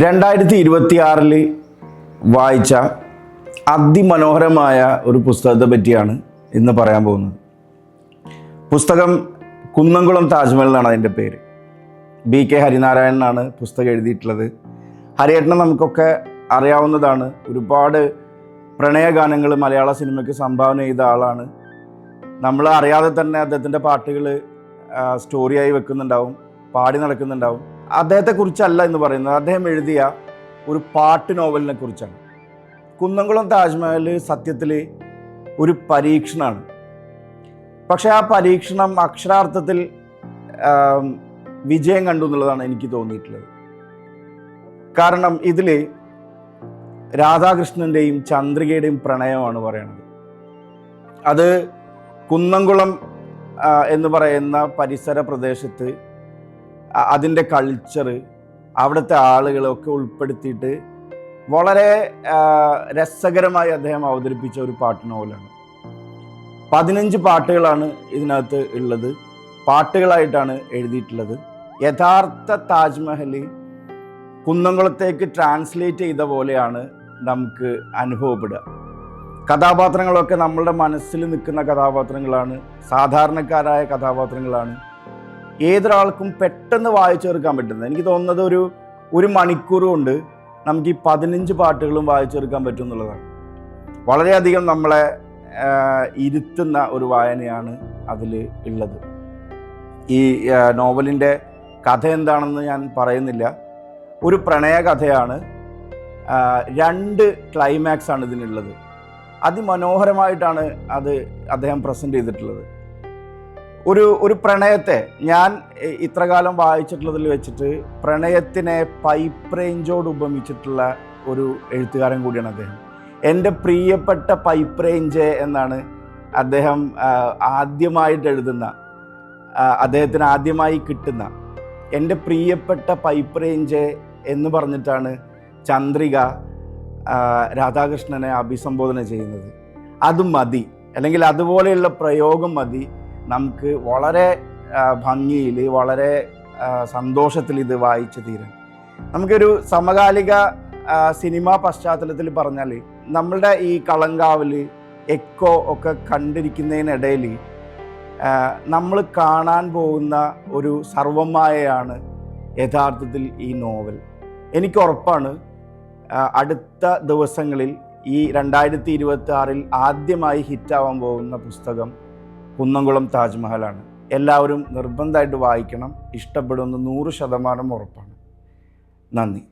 രണ്ടായിരത്തി ഇരുപത്തിയാറിൽ വായിച്ച അതിമനോഹരമായ ഒരു പുസ്തകത്തെ പറ്റിയാണ് ഇന്ന് പറയാൻ പോകുന്നത്. പുസ്തകം കുന്നംകുളം താജ്മഹൽ എന്നാണ് അതിന്റെ പേര്. ബി കെ ഹരിനാരായണനാണ് പുസ്തകം എഴുതിയിട്ടുള്ളത്. ഹരിയേട്ടനെ നമുക്കൊക്കെ അറിയാവുന്നതാണ് ഒരുപാട് പ്രണയഗാനങ്ങൾ മലയാള സിനിമയ്ക്ക് സംഭാവന ചെയ്ത ആളാണ്. നമ്മൾ അറിയാതെ തന്നെ അദ്ദേഹത്തിന്റെ പാട്ടുകൾ സ്റ്റോറിയായി വെക്കുന്നുണ്ടാവും പാടി നടക്കുന്നുണ്ടാവും. അദ്ദേഹത്തെക്കുറിച്ചല്ല എന്ന് പറയുന്നത്. അദ്ദേഹം എഴുതിയ ഒരു പാട്ട് നോവലിനെ കുറിച്ചാണ്. കുന്നംകുളം താജ്മഹൽ സത്യത്തിൽ ഒരു പരീക്ഷണമാണ് പക്ഷേ ആ പരീക്ഷണം അക്ഷരാർത്ഥത്തിൽ വിജയം കണ്ടു എന്നുള്ളതാണ് എനിക്ക് തോന്നിയിട്ടുള്ളത്. കാരണം ഇതിൽ രാധാകൃഷ്ണന്റെയും ചന്ദ്രികയുടെയും പ്രണയമാണ് പറയുന്നത് അത് കുന്നംകുളം എന്ന് പറയുന്ന പരിസര പ്രദേശത്ത് അതിന്റെ കൾച്ചർ അവിടുത്തെ ആളുകളൊക്കെ ഉൾപ്പെടുത്തിയിട്ട് വളരെ രസകരമായി അദ്ദേഹം അവതരിപ്പിച്ച ഒരു പാട്ട് നോവലാണ്. പതിനഞ്ച് പാട്ടുകളാണ് ഇതിനകത്ത് ഉള്ളത്. പാട്ടുകളായിട്ടാണ് എഴുതിയിട്ടുള്ളത്. യഥാർത്ഥ താജ്മഹൽ കുന്നംകുളത്തേക്ക് ട്രാൻസ്ലേറ്റ് ചെയ്ത പോലെയാണ് നമുക്ക് അനുഭവപ്പെടുക. കഥാപാത്രങ്ങളൊക്കെ നമ്മളുടെ മനസ്സിൽ നിൽക്കുന്ന കഥാപാത്രങ്ങളാണ് സാധാരണക്കാരായ കഥാപാത്രങ്ങളാണ്. ഏതൊരാൾക്കും പെട്ടെന്ന് വായിച്ചു തീർക്കാൻ പറ്റുന്നത്. എനിക്ക് തോന്നുന്നത് ഒരു ഒരു മണിക്കൂർ കൊണ്ട് നമുക്ക് ഈ പതിനഞ്ച് പാട്ടുകളും വായിച്ചു തീർക്കാൻ പറ്റും എന്നുള്ളതാണ് വളരെയധികം നമ്മളെ ഇരുത്തുന്ന ഒരു വായനയാണ് അതിൽ ഉള്ളത്. ഈ നോവലിന്റെ കഥ എന്താണെന്ന് ഞാൻ പറയുന്നില്ല. ഒരു പ്രണയ കഥയാണ് രണ്ട് ക്ലൈമാക്സ് ആണ് ഇതിനുള്ളത്. അതിമനോഹരമായിട്ടാണ് അത് അദ്ദേഹം പ്രസന്റ് ചെയ്തിട്ടുള്ളത്. ഒരു ഒരു പ്രണയത്തെ ഞാൻ ഇത്രകാലം വായിച്ചിട്ടുള്ളതിൽ വെച്ചിട്ട് പ്രണയത്തിനെ പൈപ്പ് റേഞ്ചോട് ഉപമിച്ചിട്ടുള്ള ഒരു എഴുത്തുകാരൻ കൂടിയാണ് അദ്ദേഹം. എന്റെ പ്രിയപ്പെട്ട പൈപ്പ് റേഞ്ച് എന്നാണ് അദ്ദേഹം ആദ്യമായിട്ട് എഴുതുന്ന അദ്ദേഹത്തിന് ആദ്യമായി കിട്ടുന്ന. എന്റെ പ്രിയപ്പെട്ട പൈപ്പ് റേഞ്ച് എന്ന് പറഞ്ഞിട്ടാണ് ചന്ദ്രിക രാധാകൃഷ്ണനെ അഭിസംബോധന ചെയ്യുന്നത്. അത് മതി അല്ലെങ്കിൽ അതുപോലെയുള്ള പ്രയോഗം മതി നമുക്ക് വളരെ ഭംഗിയിൽ വളരെ സന്തോഷത്തിൽ ഇത് വായിച്ചു തീരാൻ. നമുക്കൊരു സമകാലിക സിനിമാ പശ്ചാത്തലത്തിൽ പറഞ്ഞാൽ നമ്മളുടെ ഈ കളങ്കാവിൽ എക്കോ ഒക്കെ കണ്ടിരിക്കുന്നതിനിടയിൽ നമ്മൾ കാണാൻ പോകുന്ന ഒരു സർവമായയാണ് യഥാർത്ഥത്തിൽ ഈ നോവൽ. എനിക്ക് ഉറപ്പാണ് അടുത്ത ദിവസങ്ങളിൽ ഈ രണ്ടായിരത്തി ഇരുപത്തി ആറിൽ ആദ്യമായി ഹിറ്റാവാൻ പോകുന്ന പുസ്തകം കുന്നംകുളം താജ്മഹലാണ്. എല്ലാവരും നിർബന്ധമായിട്ട് വായിക്കണം. ഇഷ്ടപ്പെടുമെന്ന് നൂറ് ശതമാനം ഉറപ്പാണ്. നന്ദി.